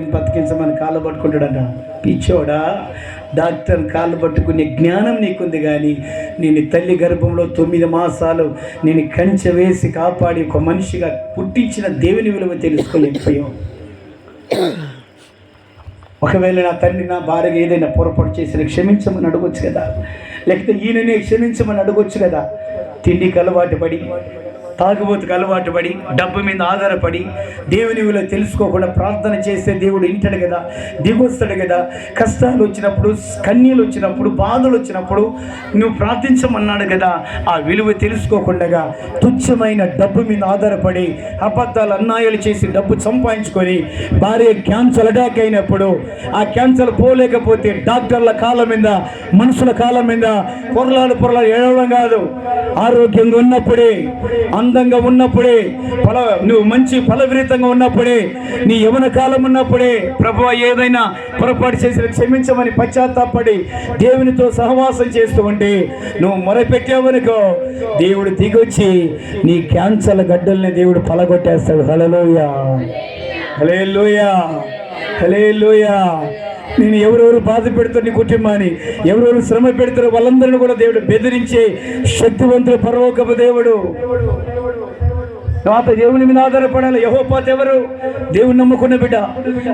బతికించమని కాళ్ళు పట్టుకుంటాడంట. పిచ్చోడా డాక్టర్ కాళ్ళు పట్టుకునే జ్ఞానం నీకుంది కానీ నేను తల్లి గర్భంలో తొమ్మిది మాసాలు నేను కంచె వేసి కాపాడి ఒక మనిషిగా పుట్టించిన దేవుని విలువ తెలుసుకోలేకపోయావు. ఒకవేళ నా తండ్రి నా భార్యగా ఏదైనా పొరపాటు చేసిన క్షమించమని అడగొచ్చు కదా. లేకపోతే ఈయననే క్షమించమని అడగొచ్చు కదా. తిండికి అలవాటు పడి తాగుబోతుకు అలవాటు పడి డబ్బు మీద ఆధారపడి దేవుని విలువ తెలుసుకోకుండా ప్రార్థన చేస్తే దేవుడు వింటాడు కదా దిగొస్తాడు కదా. కష్టాలు వచ్చినప్పుడు కన్నీళ్ళు వచ్చినప్పుడు బాధలు వచ్చినప్పుడు నువ్వు ప్రార్థించమన్నాడు కదా. ఆ విలువ తెలుసుకోకుండా తుచ్చమైన డబ్బు మీద ఆధారపడి అబద్ధాలు అన్యాయాలు చేసి డబ్బు సంపాదించుకొని భార్య క్యాన్సర్ అటాక్ అయినప్పుడు ఆ క్యాన్సర్ పోలేకపోతే డాక్టర్ల కాలం మీద మనుషుల కాలం మీద పొరలాడు పొరలాడు ఏడవడం కాదు. ఆరోగ్యంగా ఉన్నప్పుడే అందంగా ఉన్నప్పుడే ఫల నువ్వు మంచి ఫలవిరీతంగా ఉన్నప్పుడే నీ యవన కాలం ఉన్నప్పుడే ప్రభు ఏదైనా పొరపాటు చేసిన క్షమించమని పశ్చాత్తాపడి దేవునితో సహవాసం చేస్తూ ఉంటే నువ్వు మొరపెట్టావనుకో దేవుడు దిగొచ్చి నీ క్యాన్సర్ గడ్డల్ని దేవుడు పలగొట్టేస్తాడు. హలలోయా హలే లోయా హలే లోయా నేను ఎవరెవరు బాధ పెడుతారు నీ కుటుంబాన్ని ఎవరెవరు శ్రమ పెడుతారో వాళ్ళందరినీ కూడా దేవుడు బెదిరించే శక్తివంతుడు పరలోకపు దేవుడు. తర్వాత దేవుని మీద ఆధారపడాలి. యహోపాత ఎవరు? దేవుని నమ్ముకున్న బిడ్డ.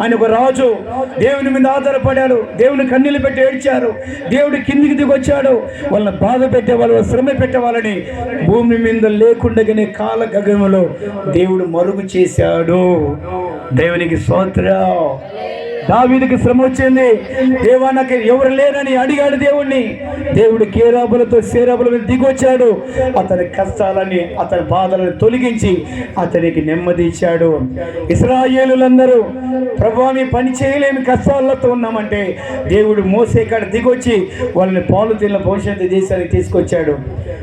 ఆయన ఒక రాజు. దేవుని మీద ఆధారపడాడు. దేవుని కన్నీళ్ళు పెట్టి ఏడ్చారు. దేవుడు కిందికి దిగొచ్చాడు. వాళ్ళని బాధ పెట్టేవాళ్ళు శ్రమ పెట్టేవాళ్ళని భూమి మీద లేకుండగానే కాల గగనంలో దేవుడు మరుగు చేశాడు. దేవునికి స్తోత్రం. దావీదికి శ్రమ వచ్చింది. దేవా నాకు ఎవరు లేరని అడిగాడు దేవుణ్ణి. దేవుడు కేరాబులతో సేరాబుల మీద దిగొచ్చాడు. అతని కష్టాలని అతని బాధలను తొలగించి అతనికి నెమ్మది ఇచ్చాడు. ఇస్రాయేలులందరూ ప్రభా మీ పని చేయలేని కష్టాలతో ఉన్నామంటే దేవుడు మోసే కాడ దిగొచ్చి వాళ్ళని పాలు తిన్న భవిష్యత్తు దేశానికి తీసుకొచ్చాడు.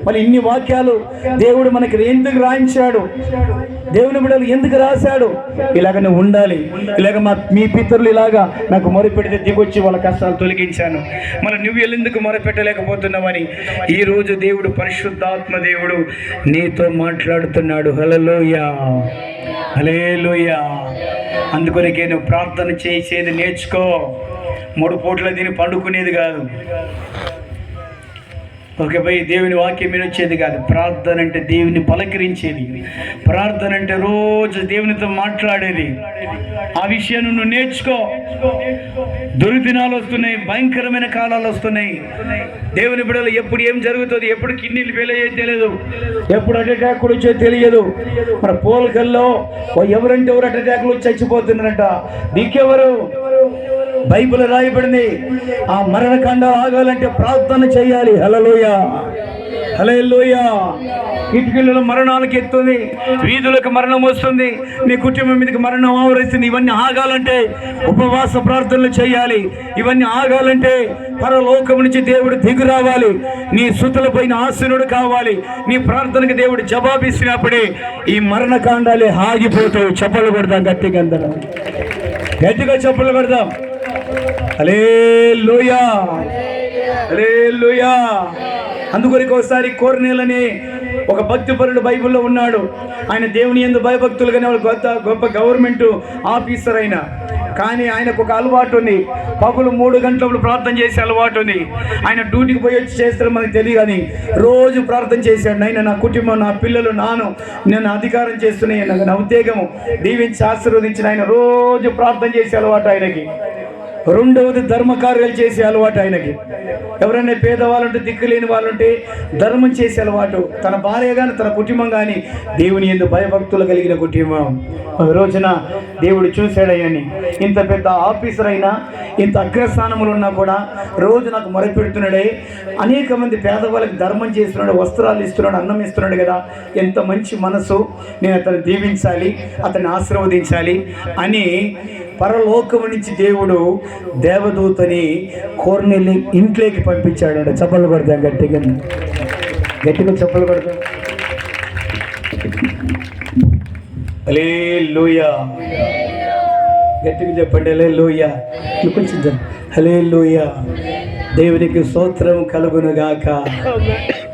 మరి ఇన్ని వాక్యాలు దేవుడు మనకి ఎందుకు రాయించాడు? దేవుని బిడ్డలు ఎందుకు రాశాడు? ఇలాగనే ఉండాలి. ఇలాగ మా మీ పితరులు ఇలాగా నాకు మొరపెడితే దిగొచ్చి వాళ్ళ కష్టాలు తొలగించాను. మరి నువ్వు ఎందుకు మొరపెట్టలేకపోతున్నావని? ఈ రోజు దేవుడు పరిశుద్ధాత్మ దేవుడు నీతో మాట్లాడుతున్నాడు. హలలోయా హలేలోయ అందుకొనికే నువ్వు ప్రార్థన చేసేది నేర్చుకో. మూడు పూట్ల దీన్ని పండుకునేది కాదు. ఓకే పోయి దేవుని వాక్యం వచ్చేది కాదు. ప్రార్థన అంటే దేవుని పలకరించేది. ప్రార్థన అంటే రోజు దేవునితో మాట్లాడేది. ఆ విషయాన్ని నువ్వు నేర్చుకో. దుర్దినాలు వస్తున్నాయి భయంకరమైన కాలాలు వస్తున్నాయి. దేవుని బిడలు ఎప్పుడు ఏం జరుగుతుంది? ఎప్పుడు కిడ్నీలు ఫెయిల్ అయ్యేది తెలియదు. ఎప్పుడు అటాకులు అటాక్ తెలియదు. మన పోలకల్లో ఓ ఎవరంటే ఎవరు అటాకులు అటాక్లు నీకెవరు చచ్చిపోతున్నారంట. బైబిల్ రాయబడింది. ఆ మరణకాండ ఆగాలంటే ప్రార్థన చేయాలి. హలలోయ హలేలోయ కిటికీలలో మరణాలకు ఎత్తుంది. వీధులకు మరణం వస్తుంది. నీ కుటుంబం మీదకి మరణం ఆవరిస్తుంది. ఇవన్నీ ఆగాలంటే ఉపవాస ప్రార్థనలు చేయాలి. ఇవన్నీ ఆగాలంటే పరలోకం నుంచి దేవుడు దిగు రావాలి. నీ సుతుల పైన కావాలి. నీ ప్రార్థనకి దేవుడు జవాబిస్తున్నప్పుడే ఈ మరణకాండాలే ఆగిపోతావు చెప్పలు కొడదాం గట్టిగా అందరం. గట్టిగా చెప్పలు కొడదాం. హల్లెలూయా. హల్లెలూయా. అందుకొరకు ఒకసారి కోర్నేలని ఒక భక్తిపరుడు బైబిల్లో ఉన్నాడు. ఆయన దేవుని ఎందు భయభక్తులుగానే వాళ్ళు గొప్ప గొప్ప గవర్నమెంట్ ఆఫీసర్ అయిన. కానీ ఆయనకు ఒక అలవాటు ఉంది. పగులు మూడు గంటలప్పుడు ప్రార్థన చేసే అలవాటు ఉంది. ఆయన డ్యూటీకి పోయి వచ్చి చేస్తారో మనకు తెలియదు కానీ రోజు ప్రార్థన చేశాడు. నాయన నా కుటుంబం నా పిల్లలు నాను నేను అధికారం చేస్తున్నాయి నాకు నా ఉద్యోగము దీవించి ఆశీర్వదించిన ఆయన రోజు ప్రార్థన చేసే అలవాటు ఆయనకి. రెండవది ధర్మ కార్యాలు చేసే అలవాటు ఆయనకి. ఎవరైనా పేదవాళ్ళుంటే దిక్కులేని వాళ్ళుంటే ధర్మం చేసే అలవాటు. తన భార్య కానీ తన కుటుంబం కానీ దేవుని ఎందు భయభక్తులు కలిగిన కుటుంబం. రోజున దేవుడు చూశాడయ్యని. ఇంత పెద్ద ఆఫీసర్ అయినా ఇంత అగ్రస్థానములు ఉన్నా కూడా రోజు నాకు మొరపెడుతున్నాడే. అనేక మంది పేదవాళ్ళకి ధర్మం చేస్తున్నాడు వస్త్రాలు ఇస్తున్నాడు అన్నం ఇస్తున్నాడు కదా. ఎంత మంచి మనసు నేను అతను దీవించాలి అతన్ని ఆశీర్వదించాలి అని పరలోకము నుంచి దేవుడు దేవదూతని కోర్నెల్ని ఇంట్లోకి పంపించాడు చప్పలు కొడతాం గట్టిగా. గట్టిగా చప్పలు కొడతాం. అలే లూయా గట్టిగా చెప్పండి అలే లూయా కొంచెం హలే లూయా దేవునికి స్తోత్రం కలుగును గాక.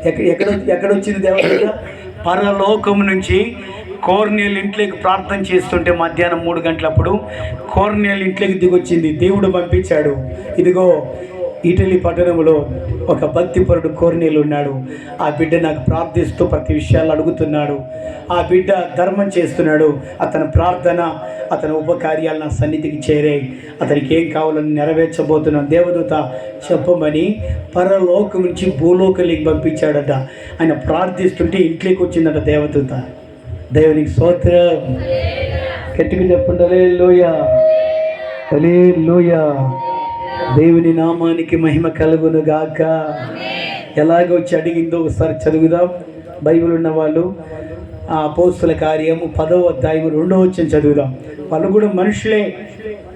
ఎక్కడ ఎక్కడ ఎక్కడ వచ్చింది దేవత పరలోకం నుంచి కోర్నేలు ఇంట్లోకి ప్రార్థన చేస్తుంటే మధ్యాహ్నం మూడు గంటలప్పుడు కోర్నేలు ఇంట్లోకి దిగొచ్చింది. దేవుడు పంపించాడు. ఇదిగో ఇటలీ పట్టణంలో ఒక భక్తిపరుడు కోర్నేలు ఉన్నాడు. ఆ బిడ్డ నాకు ప్రార్థిస్తూ ప్రతి విషయాలు అడుగుతున్నాడు. ఆ బిడ్డ ధర్మం చేస్తున్నాడు. అతని ప్రార్థన అతని ఉపకార్యాలు నా సన్నిధికి చేరాయి. అతనికి ఏం కావాలని నెరవేర్చబోతున్నా. దేవదూత చెప్పమని పరలోకం నుంచి భూలోకలికి పంపించాడట. ఆయన ప్రార్థిస్తుంటే ఇంట్లోకి వచ్చిందట దేవదూత. దేవునికి స్తోత్రం. గట్టిగా చెప్పండి లోయ లోయ దేవుని నామానికి మహిమ కలుగును గాక ఎలాగ వచ్చి అడిగిందో ఒకసారి చదువుదాం. బైబిల్ ఉన్న వాళ్ళు ఆ పోస్తుల కార్యము పదవ అధ్యాయం రెండో వచ్చిన చదువుదాం. వాళ్ళు కూడా మనుషులే.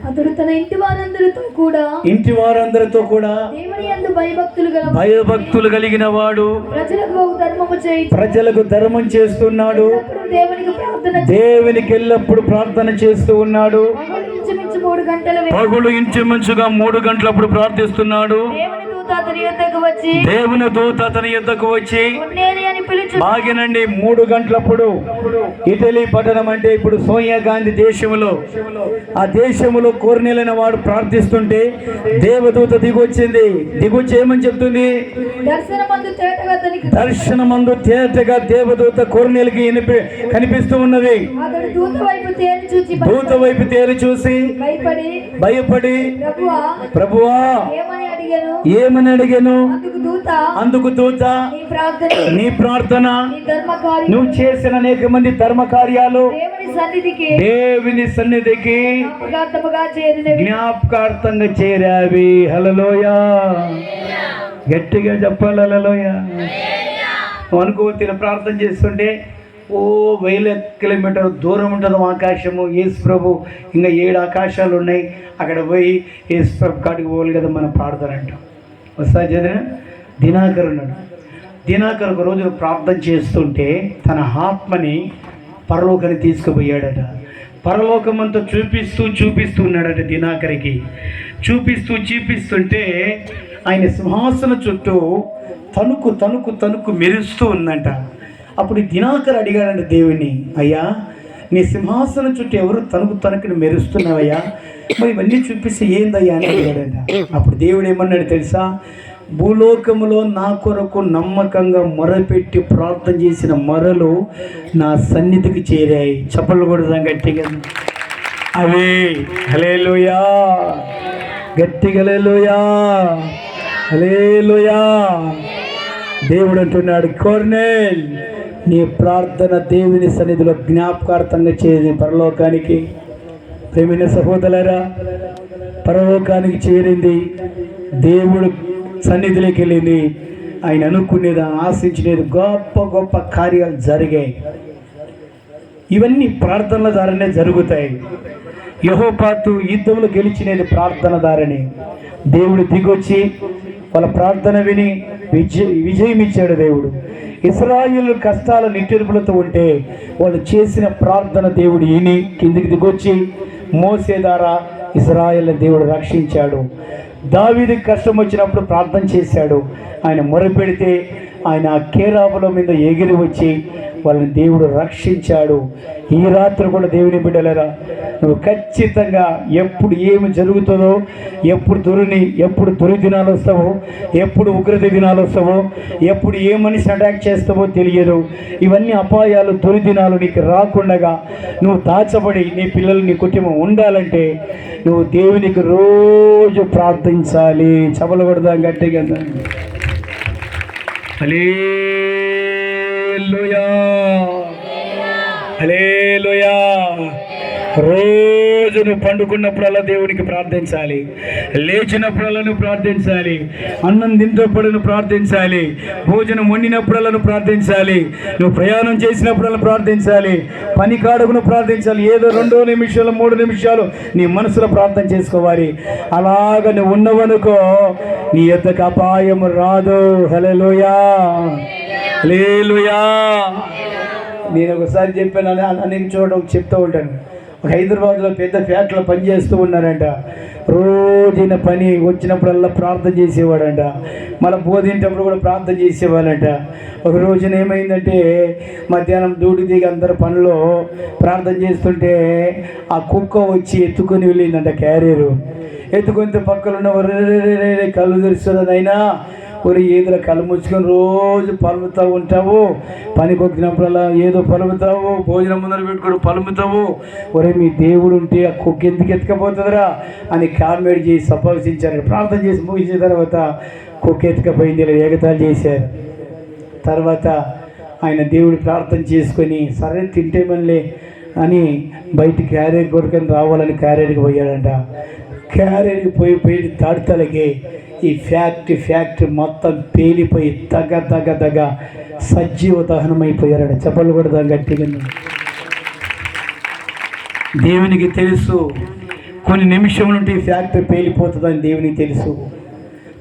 అతడు తన ఇంటి వారందరితో కూడా ఇంటి వారందరితో కూడా దేవుని యందు భయభక్తులు గల భయభక్తులు కలిగిన వాడు ప్రజలకు ధర్మము చేయి. ప్రజలకు ధర్మం చేస్తున్నాడు. దేవునికి ప్రార్థన. దేవునికి ఎల్లప్పుడు ప్రార్థన చేస్తూ ఉన్నాడు. పగులు ఇంచుమించుగా మూడు గంటలప్పుడు ప్రార్థిస్తున్నాడు. దేవుని దూత అతని యొద్దకు వచ్చి దేవుని దూత అతని యుద్ధకు వచ్చి బాగినండి మూడు గంటలప్పుడు ఇటలీ పట్టణం అంటే ఇప్పుడు సోనియా గాంధీ దేశంలో ఆ దేశంలో కోరినెలైన వాడు ప్రార్థిస్తుంటే దేవదూత దిగొచ్చింది. దిగొచ్చి ఏమని చెప్తుంది? దర్శనమందు తేటగా దేవదూత కోరినెలకి కనిపిస్తూ ఉన్నది. దూత వైపు తేరి చూచి దూత వైపు తేరి చూసి భయపడి భయపడి ప్రభువా ప్రభువా ఏమని అడిగాను? అందుకు దూత. నీ ప్రార్థన. నువ్వు చేసిన అనేక మంది ధర్మ కార్యాలు దేవుని సన్నిధికి జ్ఞాపకార్థంగా చేరావి. హలలోయ గట్టిగా చెప్పాలి హలలోయ అనుకో తిన ప్రార్థన చేస్తుంటే ఓ వేల కిలోమీటర్ దూరం ఉంటుంది ఆకాశము. యేసు ప్రభు ఇంకా ఏడు ఆకాశాలు ఉన్నాయి. అక్కడ పోయి యేసు ప్రభు కాడికి పోవాలి కదా మనం ప్రార్థన అంటాం. వస్తా చదివిన దినాకర్ ఉన్నాడు. దినాకర్ ఒక రోజు ప్రార్థన చేస్తుంటే తన ఆత్మని పరలోకాన్ని తీసుకుపోయాడట. పరలోకమంతా చూపిస్తూ చూపిస్తూ ఉన్నాడట దినాకరికి. చూపిస్తూ చూపిస్తుంటే ఆయన సింహాసన చుట్టూ తణుకు తణుకు తణుకు మెరుస్తూ ఉందంట. అప్పుడు దినాకర్ అడిగాడండి దేవుని అయ్యా నీ సింహాసనం చుట్టూ ఎవరు తనకు తనకుని మెరుస్తున్నావయ్యా? మరి ఇవన్నీ చూపిస్తే ఏందయ్యా? అని అడిగాడంట. అప్పుడు దేవుడు ఏమన్నాడు తెలుసా? భూలోకములో నా కొరకు నమ్మకంగా మొరపెట్టి ప్రార్థన చేసిన మొరలు నా సన్నిధికి చేరాయి. చెప్పలు కూడా గట్టిగా. అవే. హలేలుయా గట్టిగా హలేలుయా హలేలుయా దేవుడు అంటున్నాడు కోర్నేల్ నీ ప్రార్థన దేవుని సన్నిధిలో జ్ఞాపకార్థంగా చేరి పరలోకానికి. ప్రేమైన సహోదరరా పరలోకానికి చేరింది దేవుడు సన్నిధిలోకి వెళ్ళింది. ఆయన అనుకునేది ఆశించినది గొప్ప గొప్ప కార్యాలు జరిగాయి. ఇవన్నీ ప్రార్థనల ద్వారానే జరుగుతాయి. యహోపాతు యుద్ధంలో గెలిచినది ప్రార్థన ద్వారానే. దేవుడు దిగొచ్చి వాళ్ళ ప్రార్థన విని విజయ విజయం ఇచ్చాడు దేవుడు. ఇస్రాయిల్ కష్టాల నిట్టెరుపులతో ఉంటే వాళ్ళు చేసిన ప్రార్థన దేవుడు విని కిందికి దిగొచ్చి మోసే ద్వారా ఇస్రాయిల్ దేవుడు రక్షించాడు. దావీది కష్టం వచ్చినప్పుడు ప్రార్థన చేశాడు. ఆయన మొరపెడితే ఆయన ఆ కేరాబుల మీద ఎగిరి వచ్చి వాళ్ళని దేవుడు రక్షించాడు. ఈ రాత్రి కూడా దేవుని బిడ్డలేరా నువ్వు ఖచ్చితంగా ఎప్పుడు ఏమి జరుగుతుందో ఎప్పుడు దురిని ఎప్పుడు దురి దినాలు వస్తావో ఎప్పుడు ఉగ్రత దినాలు వస్తావో ఎప్పుడు ఏ మనిషి అటాక్ చేస్తావో తెలియదు. ఇవన్నీ అపాయాలు దురిదినాలు నీకు రాకుండగా నువ్వు దాచబడి నీ పిల్లలు నీ కుటుంబం ఉండాలంటే నువ్వు దేవునికి రోజు ప్రార్థించాలి. చపలు కొడదాం గట్టిగా. అలే రోజు నువ్వు పండుకున్నప్పుడల్లా దేవునికి ప్రార్థించాలి. లేచినప్పుడల్లా నువ్వు ప్రార్థించాలి. అన్నం తింటప్పుడు నువ్వు ప్రార్థించాలి. భోజనం వండినప్పుడల్లా నువ్వు ప్రార్థించాలి. నువ్వు ప్రయాణం చేసినప్పుడల్లా ప్రార్థించాలి. పని కాడకు నువ్వు ప్రార్థించాలి. ఏదో రెండో నిమిషాలు మూడు నిమిషాలు నీ మనసులో ప్రార్థన చేసుకోవాలి. అలాగ నువ్వు ఉన్నవనుకో నీ యొద్దకు అపాయము రాదు. హలెలుయా నేను ఒకసారి చెప్పాను అనేక చోట చెప్తూ ఉంటాను. ఒక హైదరాబాద్లో పెద్ద ఫ్యాక్టరీలో పనిచేస్తూ ఉన్నారంట. రోజైన పని వచ్చినప్పుడల్లా ప్రార్థన చేసేవాడంట. మళ్ళీ బోధింటప్పుడు కూడా ప్రార్థన చేసేవాళ్ళంట. ఒక రోజున ఏమైందంటే మధ్యాహ్నం డ్యూటీ దిగి అందరు పనిలో ప్రార్థన చేస్తుంటే ఆ కుక్క వచ్చి ఎత్తుకొని వెళ్ళిందంట క్యారియరు. ఎత్తుకుంటే పక్కన ఉన్న "ఒరేరేరేరే, కళ్ళు తెరుస్తున్నదైనా ఒరి ఏదో కళ్ళు ముచ్చుకొని రోజు పలుముతూ ఉంటావు? పనికి వచ్చినప్పుడల్లా ఏదో పలుముతావు? భోజనం ముందర పెట్టుకొని పలుముతావు? ఒరే మీ దేవుడు ఉంటే ఆ కుక్క ఎందుకు ఎత్తుకపోతుందిరా అని కామెంట్ చేసి సంభాషించారు ప్రార్థన చేసి ముగించిన తర్వాత కుక్క ఎత్తుకపోయింది ఏకతాలు చేశారు. తర్వాత ఆయన దేవుడు ప్రార్థన చేసుకొని సరే తింటే మనలే అని బయట క్యారేజ్ కొడుకొని రావాలని క్యారేజ్కి పోయాడంట. క్యారేజ్కి పోయి పోయి తాడుతలకి ఈ ఫ్యాక్టరీ ఫ్యాక్టరీ మొత్తం పేలిపోయి తగ తగ తగ సజీవ దహనమైపోయారని చెప్పలు కూడా దాని గట్టిగా దేవునికి తెలుసు. కొన్ని నిమిషములుంటే ఈ ఫ్యాక్టరీ పేలిపోతుందని దేవునికి తెలుసు.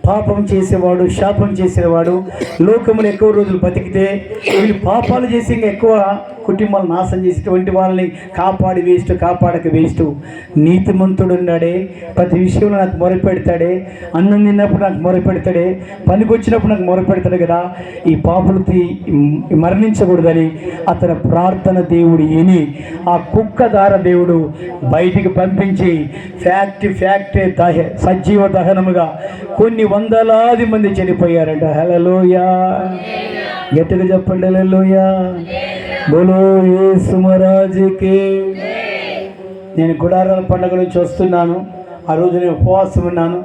పాపం చేసేవాడు శాపం చేసేవాడు లోకములు ఎక్కువ రోజులు బతికితే వీళ్ళు పాపాలు చేసి ఎక్కువ కుటుంబాలు నాశనం చేసేటువంటి వాళ్ళని కాపాడి వేస్ట్ కాపాడక వేస్ట్. నీతిమంతుడు ఉన్నాడే ప్రతి విషయంలో నాకు మొరపెడతాడే అన్నం తిన్నప్పుడు నాకు మొరపెడతాడే పనికి వచ్చినప్పుడు నాకు మొరపెడతాడు కదా. ఈ పాపలు మరణించకూడదని అతని ప్రార్థన దేవుడు విని ఆ కుక్క దార దేవుడు బయటికి పంపించి ఫ్యాక్టరీ ఫ్యాక్టరీ దహ సజీవ దహనముగా కొన్ని వందలాది మంది చనిపోయారంట. హలలోయా గట్టిగా చెప్పండి హలలోయా బోలో యేసు మహారాజుకి నేను గుడారాల పండుగ నుంచి వస్తున్నాను. ఆ రోజు నేను ఉపవాసం ఉన్నాను.